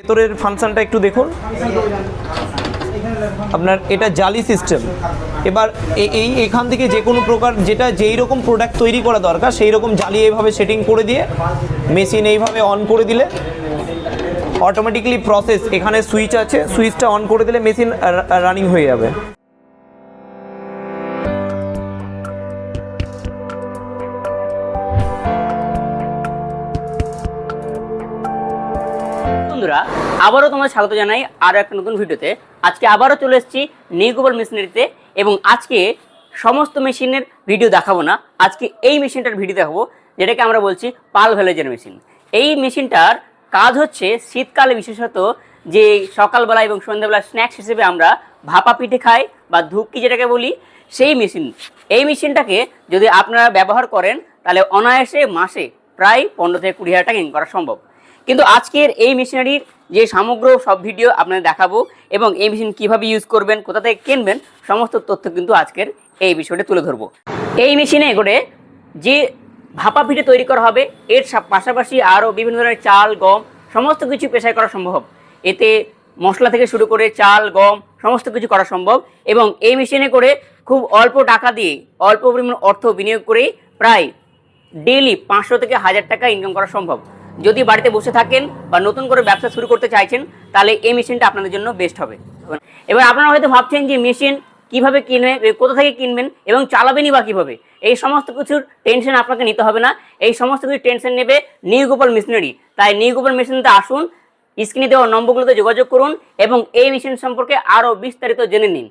ভেতরের ফাংশনটা একটু দেখুন। আপনার এটা জালি সিস্টেম এবার এই এখান থেকে যে কোনো প্রকার যেটা যেই রকম প্রোডাক্ট তৈরি করা দরকার, সেই রকম জালি এইভাবে সেটিং করে দিয়ে মেশিন এইভাবে অন করে দিলে অটোমেটিক্যালি প্রসেস এখানে সুইচ আছে সুইচটা অন করে দিলে মেশিন রানিং হয়ে যাবে। বন্ধুরা, আবারও তোমাদের স্বাগত জানাই আরও একটা নতুন ভিডিওতে। আজকে আবারও চলে এসেছি নিউগোবল মেশিনারিতে এবং আজকে সমস্ত মেশিনের ভিডিও দেখাবো না। আজকে এই মেশিনটার ভিডিও দেখাবো, যেটাকে আমরা বলছি পাল ভ্যালেজের মেশিন এই মেশিনটার কাজ হচ্ছে শীতকালে বিশেষত যে সকালবেলা এবং সন্ধ্যাবেলা স্ন্যাক্স হিসেবে আমরা ভাপা পিঠে খাই বা ধুপকি যেটাকে বলি, সেই মেশিন। এই মেশিনটাকে যদি আপনারা ব্যবহার করেন, তাহলে অনায়াসে মাসে প্রায় পনেরো থেকে কুড়ি হাজার টাকা ইনকাম করা সম্ভব। কিন্তু আজকের এই মেশিনারির যে সমগ্র সব ভিডিও আপনাদের দেখাবো এবং এই মেশিন কীভাবে ইউজ করবেন, কোথা থেকে কিনবেন, সমস্ত তথ্য কিন্তু আজকের এই বিষয়টা তুলে ধরবো। এই মেশিনে করে যে ভাপা পিঠে তৈরি করা হবে, এর পাশাপাশি আরও বিভিন্ন ধরনের চাল, গম, সমস্ত কিছু পেশায় করা সম্ভব। এতে মশলা থেকে শুরু করে চাল, গম, সমস্ত কিছু করা সম্ভব এবং এই মেশিনে করে খুব অল্প টাকা দিয়ে অল্প পরিমাণ অর্থ বিনিয়োগ করেই প্রায় ডেইলি পাঁচশো থেকে হাজার টাকা ইনকাম করা সম্ভব। যদি বাড়িতে বসে থাকেন বা নতুন করে ব্যবসা শুরু করতে চাইছেন, তাহলে এই মেশিনটা আপনাদের জন্য বেস্ট হবে। এবার আপনারা হয়তো ভাবছেন যে মেশিন কীভাবে কিনবেন এ কোথা থেকে কিনবেন এবং চালাবেনই বা কীভাবে? এই সমস্ত কিছুর টেনশন আপনাকে নিতে হবে না। এই সমস্ত কিছু টেনশন নেবে নিউ গোপাল মেশিনারি তাই নিউ গোপাল মেশিনতে আসুন স্ক্রিনে দেওয়া নম্বরগুলোতে যোগাযোগ করুন এবং এই মেশিন সম্পর্কে আরও বিস্তারিত জেনে নিন।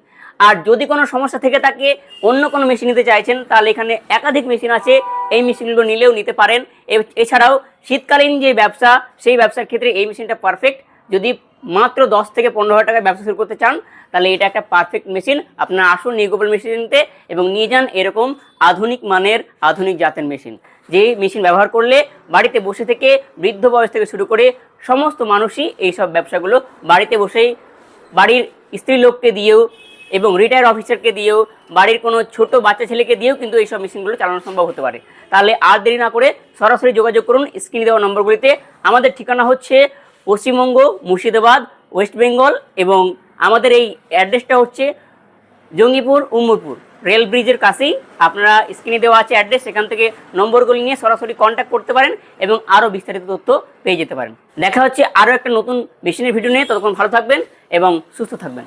আর যদি কোনো সমস্যা থেকে থাকে, অন্য কোনো মেশিন নিতে চাইছেন, তাহলে এখানে একাধিক মেশিন আছে। এই মেশিনগুলো নিলেও নিতে পারেন। এছাড়াও শীতকালীন যে ব্যবসা, সেই ব্যবসার ক্ষেত্রে এই মেশিনটা পারফেক্ট যদি মাত্র দশ থেকে পনেরো হাজার টাকায় ব্যবসা শুরু করতে চান, তাহলে এটা একটা পারফেক্ট মেশিন আপনার আসুন নিউগোবল মেশিন নিতে এবং নিয়ে যান এরকম আধুনিক মানের, আধুনিক জাতের মেশিন যে মেশিন ব্যবহার করলে বাড়িতে বসে থেকে, বৃদ্ধ বয়স থেকে শুরু করে সমস্ত মানুষই এইসব ব্যবসাগুলো বাড়িতে বসেই বাড়ির স্ত্রী লোককে দিয়েও এবং রিটায়ার অফিসারকে দিয়েও, বাড়ির কোনো ছোট বাচ্চা ছেলেকে দিয়েও কিন্তু এইসব মেশিনগুলো চালানো সম্ভব হতে পারে। তাহলে আর দেরি না করে সরাসরি যোগাযোগ করুন স্ক্রিনে দেওয়া নম্বরগুলিতে। আমাদের ঠিকানা হচ্ছে পশ্চিমবঙ্গ, মুর্শিদাবাদ ওয়েস্ট বেঙ্গল এবং আমাদের এই অ্যাড্রেসটা হচ্ছে জঙ্গিপুর, উম্মুরপুর। রেল ব্রিজের কাছেই আপনারা স্ক্রিনে দেওয়া আছে অ্যাড্রেস সেখান থেকে নম্বরগুলি নিয়ে সরাসরি কন্ট্যাক্ট করতে পারেন এবং আরও বিস্তারিত তথ্য পেয়ে যেতে পারেন। দেখা হচ্ছে আরও একটা নতুন মেশিনের ভিডিও নিয়ে। ততক্ষণ ভালো থাকবেন এবং সুস্থ থাকবেন।